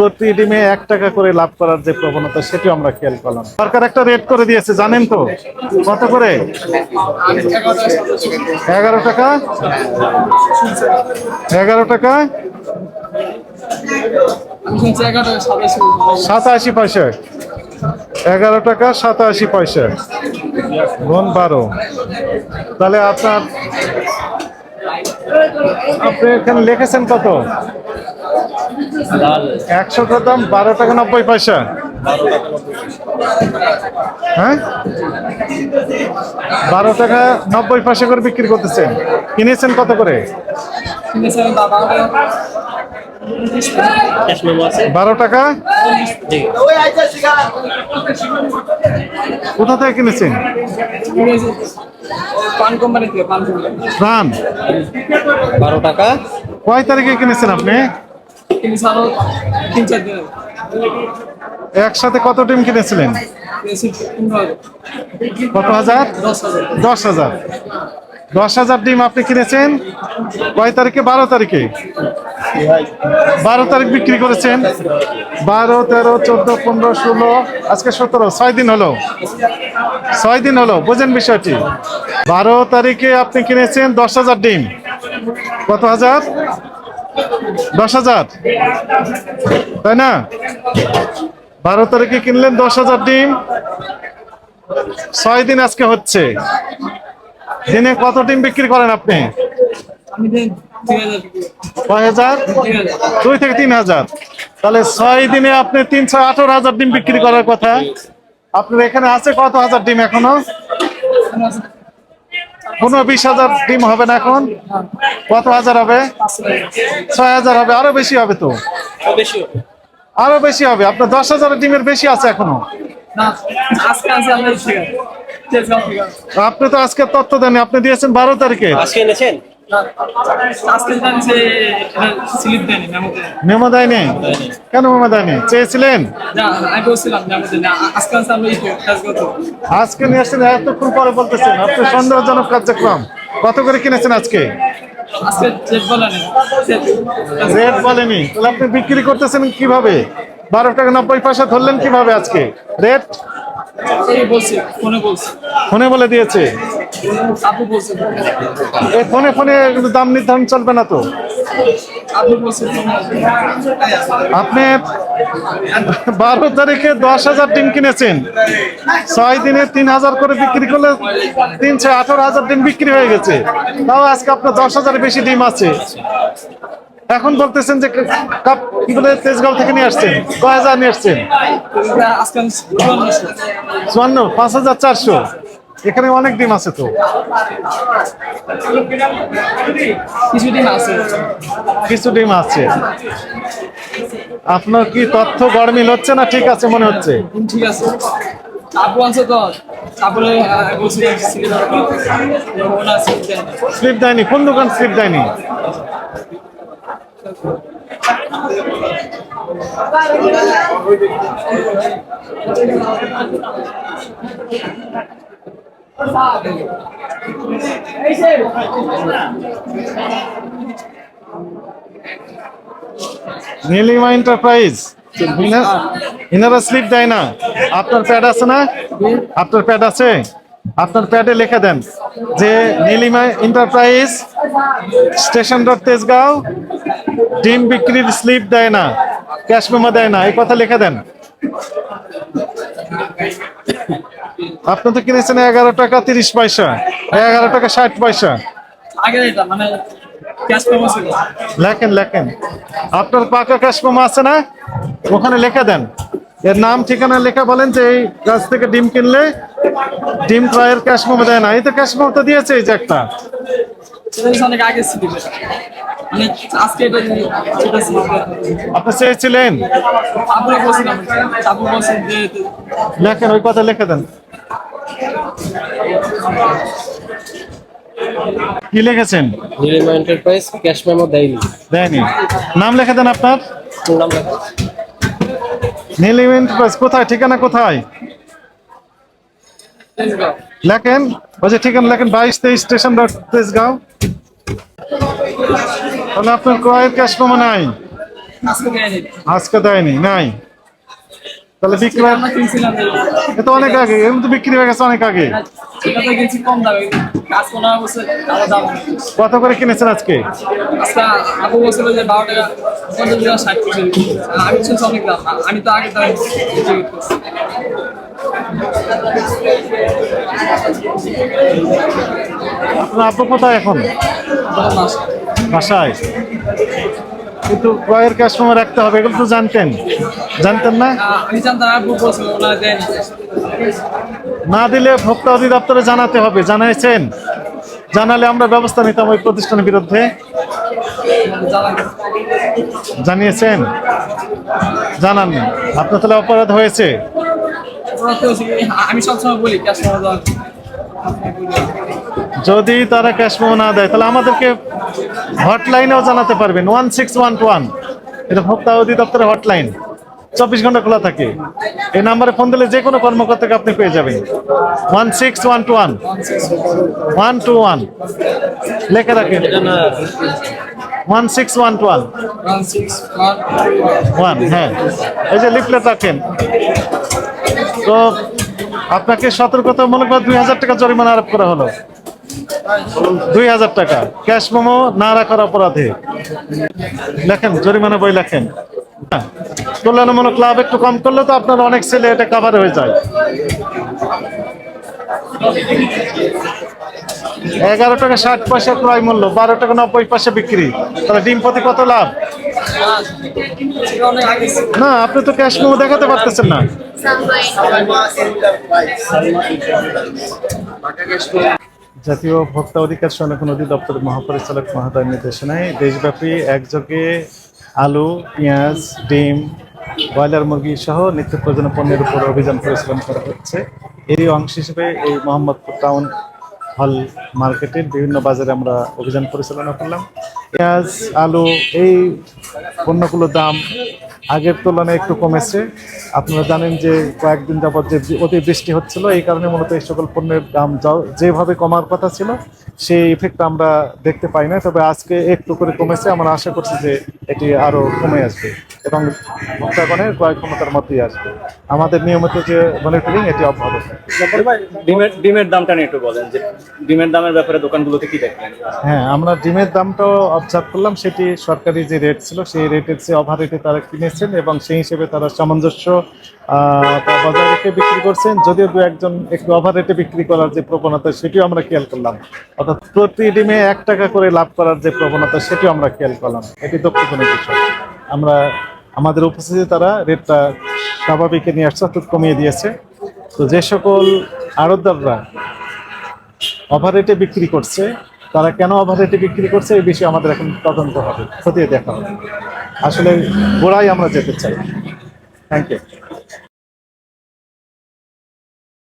প্রতি ডিমে এক টাকা করে লাভ করার যে প্রবণতা সেটি আমরা খেয়াল করলাম। সরকার একটা রেট করে দিয়েছে, জানেন তো? কত করে? এগারো টাকা? এগারো টাকা? সাতাশি পয়সা। এগারো টাকা, সাতাশি পয়সা। গুণ বারো। তাহলে আপনার, আপনি এখানে লিখেছেন কত? একশো দাম বারো টাকা নব্বই পয়সা। হ্যাঁ? বারো টাকা নব্বই পয়সা করে বিক্রি করতেছেন কিনেছেন কত করে? বারো টাকা? কোথা থেকে কিনেছেন? প্রাণ। বারো টাকা? কয় তারিখে কিনেছেন আপনি? তিন চার দিন একসাথে কত ডিম কিনেছিলেন? কিনেছি কত হাজার? দশ হাজার। দশ হাজার। দশ হাজার ডিম আপনি কিনেছেন? কয় তারিখে? বারো তারিখে। বারো তারিখ বিক্রি করেছেন। বারো তেরো চোদ্দ পনেরো ষোলো আজকে সতেরো ছয় দিন হলো। ছয় দিন হলো বোঝেন বিষয়টি। বারো তারিখে আপনি কিনেছেন দশ হাজার ডিম কত হাজার? দশ হাজার। তাই না? বারো তারিখে কিনলেন দশ হাজার ডিম। ছয় দিন আজকে হচ্ছে। দিনে কত ডিম বিক্রি করেন আপনি? তিন হাজার? দুই থেকে তিন হাজার। তাহলে ছয় দিনে আপনি তিনশো আঠারো হাজার ডিম বিক্রি করার কথা। আপনার এখানে আছে কত হাজার ডিম এখনও? পনেরো বিশ হাজার ডিম হবে না এখন। কত হাজার হবে? ছয় হাজার হবে। আরও বেশি হবে তো? আরও বেশি হবে। আপনার দশ হাজার ডিমের বেশি আছে এখনও? আপনি তো আজকে তথ্য দেন আপনি দিয়েছেন বারো তারিখে। আজকে এনেছেন? আজকে মেমো দেয়নি। কেন মেমো দেয়নি? চেয়েছিলেন? নিয়ে আসছেন এতক্ষণ পরে বলতেছেন আপনি সন্দেহজনক কার্যক্রম। কত করে কিনেছেন আজকে? রেট বলেনি তাহলে আপনি বিক্রি করতেছেন কীভাবে? বারো টাকা নব্বই পয়সা ধরলেন কীভাবে আজকে? রেট ফোনে বলে দিয়েছে? এই ফোনে। ফোনে দাম নির্ধারণ চলবে না তো? আপনি বারো তারিখে দশ হাজার ডিম কিনেছেন। ছয় দিনে তিন হাজার করে বিক্রি করলে তিনশো আঠারো হাজার ডিম বিক্রি হয়ে গেছে। তাও আজকে আপনার দশ হাজার বেশি ডিম আছে। এখন বলতেছেন যে কাপ কি বলে তেজগাঁও থেকে নিয়ে আসছেন? কয় হাজার নিয়ে আসছেন? চুয়ান্ন পাঁচ হাজার চারশো। এখানে অনেক ডিম আছে তো। কিছুদিন আছে। কিছু ডিম আছে। আপনার কি তথ্য গরমিল হচ্ছে না ঠিক আছে মনে হচ্ছে? ঠিক আছে। স্লিপ দেয়নি। কোন দোকান স্লিপ দেয়নি? নীলিমা এন্টারপ্রাইজ ইনারা স্লিপ দেয় না। আপনার প্যাড আছে না? আপনার প্যাড আছে? আপনার প্যাডে লিখে দেন যে Nilima enterprise station road Tejgaon ডিম বিক্রির স্লিপ দেয় না ক্যাশ মেমো দেয় না এই কথা লিখে দেন। আপনি তো কিনেছেন এগারো টাকা তিরিশ পয়সা এগারো টাকা ষাট পয়সা। মানে লেখেন লেখেন। আপনার পাকা ক্যাশ মেমো আছে না? ওখানে লিখে দেন। এর নাম ঠিকানা লেখা বলেন যে এই গাছ থেকে ডিম কিনলে ডিম ক্রয়ের ক্যাশ মেমো দেয় না। এই তো ক্যাশ মেমো তো দিয়েছে এই যে একটা। মানে আজকে এটা সেটা আপনি চেয়েছিলেন? আপনি বলছিলাম আপু বলছেন যে লেখেন ওই কথা লিখে দেন। কি লিখেছেন? নীলিমা এন্টারপ্রাইজ ক্যাশ মেমো দেয়নি। দেয়নি। নাম লিখে দেন আপনার? কোন নাম লেখা নীলিম এন্টারপ্রাইজ কোথায়? ঠিকানা কোথায়? লেখেন ওই যে ঠিকানা লেখেন বাইশ তেইশ স্টেশন রোড তেজগাঁও তাহলে আপনার ক্রয়ের ক্যাশ মেমো নাই? আজকে দেয়নি। নাই? তাহলে বিক্রি এ তো অনেক আগে এমন তো বিক্রি হয়ে গেছে অনেক আগে। কম কত করে কিনেছেন আজকে? আমি তো আগে আপনার কোথায় এখন? বাসায়। কিন্তু ক্রয়ের মেমো রাখতে হবে, এগুলো তো জানতেন। জানতেন না? না দিলে ভোক্তা অধিদপ্তরে জানাতে হবে, জানাইছেন। জানালে আমরা ব্যবস্থা নিতাম ওই প্রতিষ্ঠানের বিরুদ্ধে। জানিয়েছেন? জানাননি। আপনার তাহলে অপরাধ হয়েছে? আমি সবসময় বলি ক্যাশ যদি তারা ক্যাশ মেমো না দেয় তাহলে আমাদেরকে হটলাইনেও জানাতে পারবেন। ওয়ান সিক্স ওয়ান ওয়ান এটা ভোক্তা অধিদপ্তরের হটলাইন চব্বিশ ঘণ্টা খোলা থাকে। এই নাম্বারে ফোন দিলে যে কোনো কর্মকর্তাকে আপনি পেয়ে যাবেন। One six one two one one two one লেখে রাখেন। One six one two one হ্যাঁ। এই যে লিফলেট রাখেন। তো আপনাকে সতর্কতামূলক দুই হাজার টাকা জরিমানা আরোপ করা হলো। দুই হাজার টাকা। ক্যাশ মোমো না রাখার অপরাধে। লেখেন জরিমানা বই লেখেন। হ্যাঁ, কল্যাণমূলক লাভ একটু কম করলে তো আপনার অনেক ছেলে এটা কাভার হয়ে যায়। এগারো টাকা ষাট পয়সা ক্রয় মূল্য, বারো টাকা নব্বই পয়সা বিক্রি। তাহলে ডিম প্রতি কত লাভ। না, আপনি তো ক্যাশ মেমো দেখাতে পারতেছেন না। জাতীয় ভোক্তা অধিকার সংরক্ষণ অধিদপ্তরের মহাপরিচালক মহোদয় নির্দেশনায় দেশব্যাপী একযোগে আলু, পেঁয়াজ, ডিম, ব্রয়লার মুরগি সহ নিত্য প্রয়োজনীয় পণ্যের উপর অভিযান পরিচালনা করা হচ্ছে। এরই অংশ হিসেবে এই মোহাম্মদপুর টাউন হল মার্কেটের বিভিন্ন বাজারে আমরা অভিযান পরিচালনা করলাম। পেঁয়াজ আলু এই পণ্যগুলোর দাম আগের তুলনায় একটু কমেছে। আপনারা জানেন যে কয়েকদিন যাবত যে অতি বৃষ্টি হচ্ছিল এই কারণে মূলত এই সকল পণ্যের দাম যা- যেভাবে কমার কথা ছিল সেই ইফেক্ট আমরা দেখতে পাই না তবে আজকে একটু করে কমেছে। আমরা আশা করছি যে এটি আরও কমে আসবে এবং ভোক্তাগণের ক্রয় ক্ষমতার মধ্যেই আসবে। আমাদের নিয়মিত যে মনিটরিং এটি অব্যাহত। ডিমের ডিমের দামটা নিয়ে একটু বলেন যে ডিমের দামের ব্যাপারে দোকানগুলোতে কি দেখলেন? হ্যাঁ আমরা ডিমের দামটাও অবজার্ভ করলাম। সেটি সরকারি যে রেট ছিল সেই রেটের চেয়ে ওভার রেটে তারা কিনেছেন এবং সেই হিসেবে তারা সামঞ্জস্য বজায় রেখে বিক্রি করছেন। যদিও দু একজন একটু ওভার রেটে বিক্রি করার যে প্রবণতা, সেটিও আমরা খেয়াল করলাম। অর্থাৎ প্রতি ডিমে এক টাকা করে লাভ করার যে প্রবণতা, সেটিও আমরা খেয়াল করলাম। এটি দুঃখজনক বিষয়। আমরা, আমাদের উপস্থিতি তারা রেটটা স্বাভাবিকে নিয়ে আসছে, অর্থাৎ কমিয়ে দিয়েছে। তো যে সকল আড়তদাররা ওভার রেটে বিক্রি করছে, তারা কেন ওভার রেটে বিক্রি করছে, এই বিষয়ে আমাদের এখন তদন্ত হবে। খতিয়ে দেখা হবে। আসলে গোড়াই আমরা যেতে চাই। Thank you